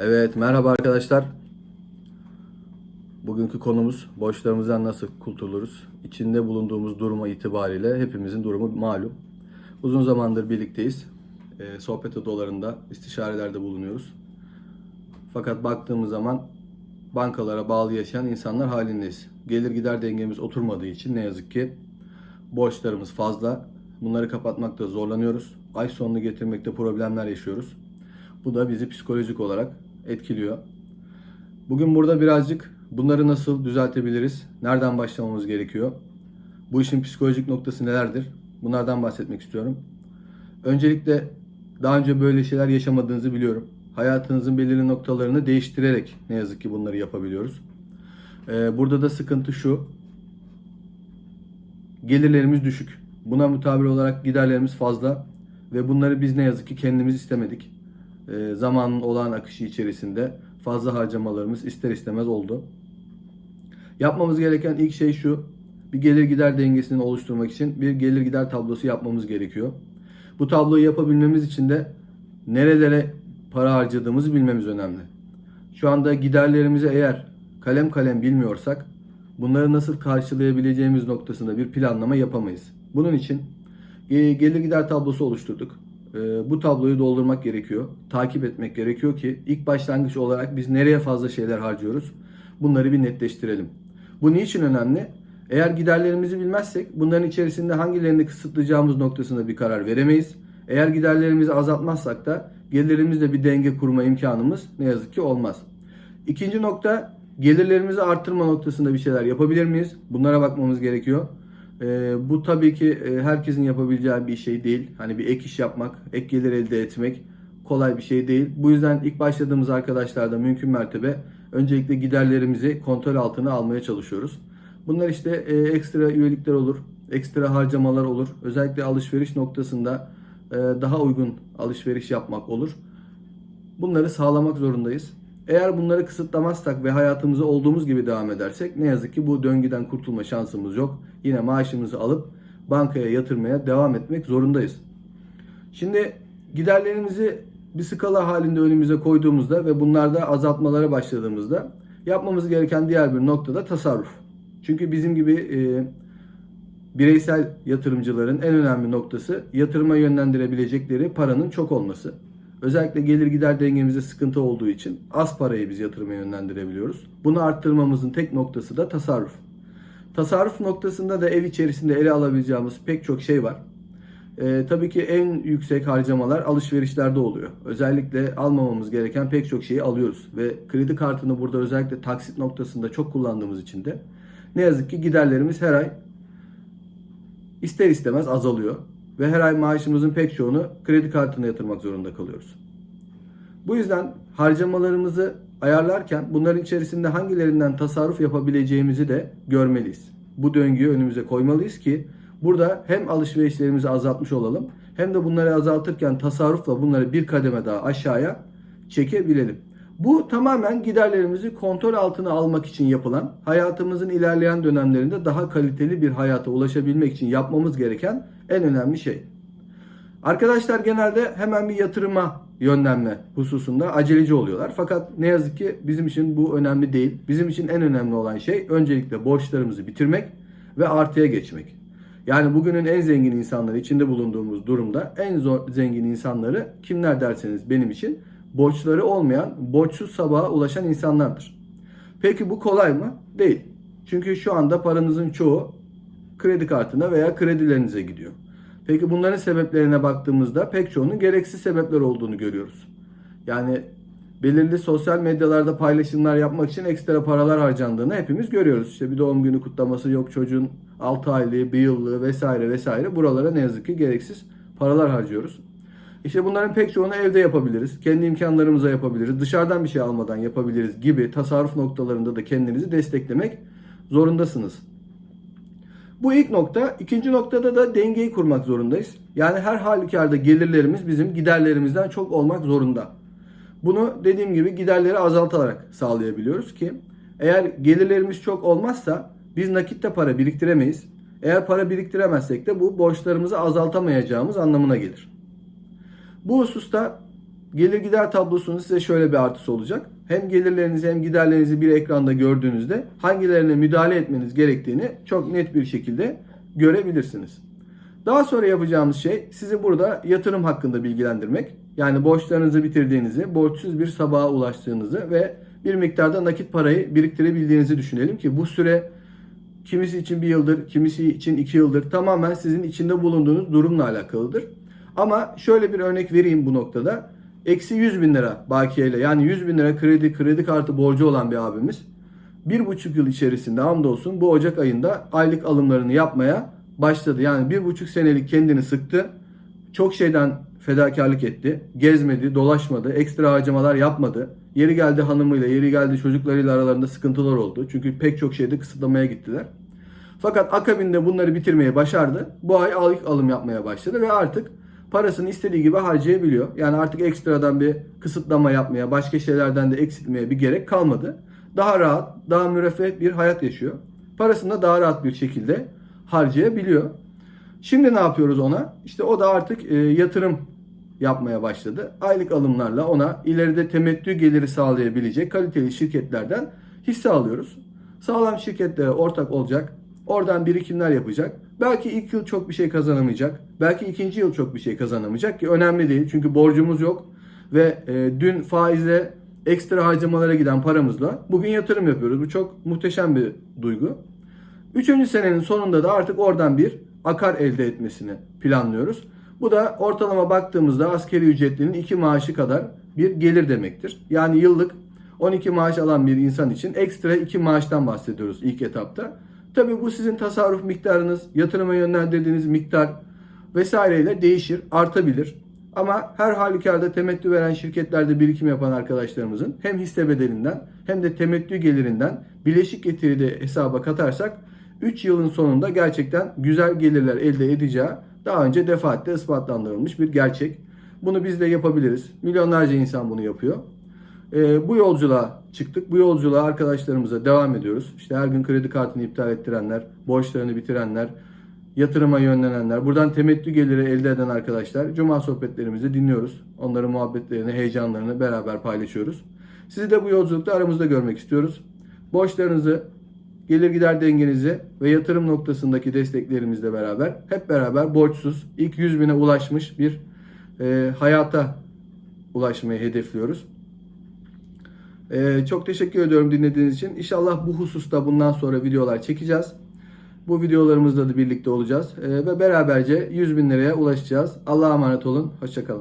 Evet, merhaba arkadaşlar. Bugünkü konumuz borçlarımızdan nasıl kurtuluruz? İçinde bulunduğumuz duruma itibariyle hepimizin durumu malum. Uzun zamandır birlikteyiz. Ee, sohbet odalarında, istişarelerde bulunuyoruz. Fakat baktığımız zaman bankalara bağlı yaşayan insanlar halindeyiz. Gelir gider dengemiz oturmadığı için ne yazık ki borçlarımız fazla. Bunları kapatmakta zorlanıyoruz. Ay sonunu getirmekte problemler yaşıyoruz. Bu da bizi psikolojik olarak etkiliyor. Bugün burada birazcık bunları nasıl düzeltebiliriz? Nereden başlamamız gerekiyor? Bu işin psikolojik noktası nelerdir? Bunlardan bahsetmek istiyorum. Öncelikle daha önce böyle şeyler yaşamadığınızı biliyorum. Hayatınızın belirli noktalarını değiştirerek ne yazık ki bunları yapabiliyoruz. Ee, burada da sıkıntı şu. Gelirlerimiz düşük. Buna mutabir olarak giderlerimiz fazla ve bunları biz ne yazık ki kendimiz istemedik. Ee, zamanın olağan akışı içerisinde fazla harcamalarımız ister istemez oldu. Yapmamız gereken ilk şey şu. Bir gelir gider dengesini oluşturmak için bir gelir gider tablosu yapmamız gerekiyor. Bu tabloyu yapabilmemiz için de nerelere para harcadığımızı bilmemiz önemli. Şu anda giderlerimizi eğer kalem kalem bilmiyorsak bunları nasıl karşılayabileceğimiz noktasında bir planlama yapamayız. Bunun için e, gelir gider tablosu oluşturduk. E, Bu tabloyu doldurmak gerekiyor. Takip etmek gerekiyor ki ilk başlangıç olarak biz nereye fazla şeyler harcıyoruz? Bunları bir netleştirelim. Bu niçin önemli? Eğer giderlerimizi bilmezsek bunların içerisinde hangilerini kısıtlayacağımız noktasında bir karar veremeyiz. Eğer giderlerimizi azaltmazsak da gelirimizle bir denge kurma imkanımız ne yazık ki olmaz. İkinci nokta gelirlerimizi arttırma noktasında bir şeyler yapabilir miyiz? Bunlara bakmamız gerekiyor. Ee, bu tabii ki e, herkesin yapabileceği bir şey değil. Hani bir ek iş yapmak, ek gelir elde etmek kolay bir şey değil. Bu yüzden ilk başladığımız arkadaşlarda mümkün mertebe öncelikle giderlerimizi kontrol altına almaya çalışıyoruz. Bunlar işte e, ekstra üyelikler olur, ekstra harcamalar olur. Özellikle alışveriş noktasında e, daha uygun alışveriş yapmak olur. Bunları sağlamak zorundayız. Eğer bunları kısıtlamazsak ve hayatımıza olduğumuz gibi devam edersek ne yazık ki bu döngüden kurtulma şansımız yok. Yine maaşımızı alıp bankaya yatırmaya devam etmek zorundayız. Şimdi giderlerimizi bir skala halinde önümüze koyduğumuzda ve bunlarda azaltmalara başladığımızda yapmamız gereken diğer bir nokta da tasarruf. Çünkü bizim gibi e, bireysel yatırımcıların en önemli noktası yatırıma yönlendirebilecekleri paranın çok olması. Özellikle gelir gider dengemizde sıkıntı olduğu için az parayı biz yatırıma yönlendirebiliyoruz. Bunu arttırmamızın tek noktası da tasarruf. Tasarruf noktasında da ev içerisinde ele alabileceğimiz pek çok şey var. Ee, tabii ki en yüksek harcamalar alışverişlerde oluyor. Özellikle almamamız gereken pek çok şeyi alıyoruz. Ve kredi kartını burada özellikle taksit noktasında çok kullandığımız için de ne yazık ki giderlerimiz her ay ister istemez azalıyor. Ve her ay maaşımızın pek çoğunu kredi kartına yatırmak zorunda kalıyoruz. Bu yüzden harcamalarımızı ayarlarken bunların içerisinde hangilerinden tasarruf yapabileceğimizi de görmeliyiz. Bu döngüyü önümüze koymalıyız ki burada hem alışverişlerimizi azaltmış olalım hem de bunları azaltırken tasarrufla bunları bir kademe daha aşağıya çekebilelim. Bu tamamen giderlerimizi kontrol altına almak için yapılan, hayatımızın ilerleyen dönemlerinde daha kaliteli bir hayata ulaşabilmek için yapmamız gereken en önemli şey. Arkadaşlar genelde hemen bir yatırıma yönlenme hususunda aceleci oluyorlar. Fakat ne yazık ki bizim için bu önemli değil. Bizim için en önemli olan şey öncelikle borçlarımızı bitirmek ve artıya geçmek. Yani bugünün en zengin insanları içinde bulunduğumuz durumda en zor zengin insanları kimler derseniz benim için borçları olmayan, borçsuz sabaha ulaşan insanlardır. Peki bu kolay mı? Değil. Çünkü şu anda paranızın çoğu kredi kartına veya kredilerinize gidiyor. Peki bunların sebeplerine baktığımızda pek çoğunun gereksiz sebepler olduğunu görüyoruz. Yani belirli sosyal medyalarda paylaşımlar yapmak için ekstra paralar harcandığını hepimiz görüyoruz. İşte bir doğum günü kutlaması yok çocuğun 6 aylığı, bir yıllığı vesaire vesaire buralara ne yazık ki gereksiz paralar harcıyoruz. İşte bunların pek çoğunu evde yapabiliriz. Kendi imkanlarımıza yapabiliriz. Dışarıdan bir şey almadan yapabiliriz gibi tasarruf noktalarında da kendinizi desteklemek zorundasınız. Bu ilk nokta. İkinci noktada da dengeyi kurmak zorundayız. Yani her halükarda gelirlerimiz bizim giderlerimizden çok olmak zorunda. Bunu dediğim gibi giderleri azaltarak sağlayabiliyoruz ki eğer gelirlerimiz çok olmazsa biz nakitte para biriktiremeyiz. Eğer para biriktiremezsek de bu borçlarımızı azaltamayacağımız anlamına gelir. Bu hususta gelir gider tablosunun size şöyle bir artısı olacak. Hem gelirlerinizi hem giderlerinizi bir ekranda gördüğünüzde hangilerine müdahale etmeniz gerektiğini çok net bir şekilde görebilirsiniz. Daha sonra yapacağımız şey sizi burada yatırım hakkında bilgilendirmek. Yani borçlarınızı bitirdiğinizi, borçsuz bir sabaha ulaştığınızı ve bir miktarda nakit parayı biriktirebildiğinizi düşünelim ki bu süre kimisi için bir yıldır, kimisi için iki yıldır tamamen sizin içinde bulunduğunuz durumla alakalıdır. Ama şöyle bir örnek vereyim bu noktada. Eksi 100 bin lira bakiyeyle yani 100 bin lira kredi kredi kartı borcu olan bir abimiz bir buçuk yıl içerisinde hamdolsun bu Ocak ayında aylık alımlarını yapmaya başladı. Yani bir buçuk senelik kendini sıktı. Çok şeyden fedakarlık etti. Gezmedi, dolaşmadı, ekstra harcamalar yapmadı. Yeri geldi hanımıyla, yeri geldi çocuklarıyla aralarında sıkıntılar oldu. Çünkü pek çok şeyde kısıtlamaya gittiler. Fakat akabinde bunları bitirmeyi başardı. Bu ay aylık alım yapmaya başladı ve artık parasını istediği gibi harcayabiliyor. Yani artık ekstradan bir kısıtlama yapmaya, başka şeylerden de eksiltmeye bir gerek kalmadı. Daha rahat, daha müreffeh bir hayat yaşıyor. Parasını da daha rahat bir şekilde harcayabiliyor. Şimdi ne yapıyoruz ona? İşte o da artık e, yatırım yapmaya başladı. Aylık alımlarla ona ileride temettü geliri sağlayabilecek kaliteli şirketlerden hisse alıyoruz. Sağlam şirketlere ortak olacak. Oradan birikimler yapacak. Belki ilk yıl çok bir şey kazanamayacak. Belki ikinci yıl çok bir şey kazanamayacak ki önemli değil. Çünkü borcumuz yok. Ve e, dün faizle ekstra harcamalara giden paramızla bugün yatırım yapıyoruz. Bu çok muhteşem bir duygu. Üçüncü senenin sonunda da artık oradan bir akar elde etmesini planlıyoruz. Bu da ortalama baktığımızda askeri ücretlinin iki maaşı kadar bir gelir demektir. Yani yıllık 12 maaş alan bir insan için ekstra 2 maaştan bahsediyoruz ilk etapta. Tabii bu sizin tasarruf miktarınız, yatırıma yönlendirdiğiniz miktar vesaireyle değişir, artabilir. Ama her halükarda temettü veren şirketlerde birikim yapan arkadaşlarımızın hem hisse bedelinden hem de temettü gelirinden bileşik getiri de hesaba katarsak 3 yılın sonunda gerçekten güzel gelirler elde edeceği daha önce defaatle ispatlandırılmış bir gerçek. Bunu biz de yapabiliriz. Milyonlarca insan bunu yapıyor. Ee, bu yolculuğa çıktık. Bu yolculuğa arkadaşlarımıza devam ediyoruz. İşte her gün kredi kartını iptal ettirenler, borçlarını bitirenler, yatırıma yönlenenler, buradan temettü geliri elde eden arkadaşlar. Cuma sohbetlerimizi dinliyoruz. Onların muhabbetlerini, heyecanlarını beraber paylaşıyoruz. Sizi de bu yolculukta aramızda görmek istiyoruz. Borçlarınızı, gelir gider dengenizi ve yatırım noktasındaki desteklerimizle beraber hep beraber borçsuz ilk 100 bine ulaşmış bir e, hayata ulaşmayı hedefliyoruz. Ee, çok teşekkür ediyorum dinlediğiniz için. İnşallah bu hususta bundan sonra videolar çekeceğiz. Bu videolarımızda da birlikte olacağız. Ee, ve beraberce 100 bin liraya ulaşacağız. Allah'a emanet olun. Hoşçakalın.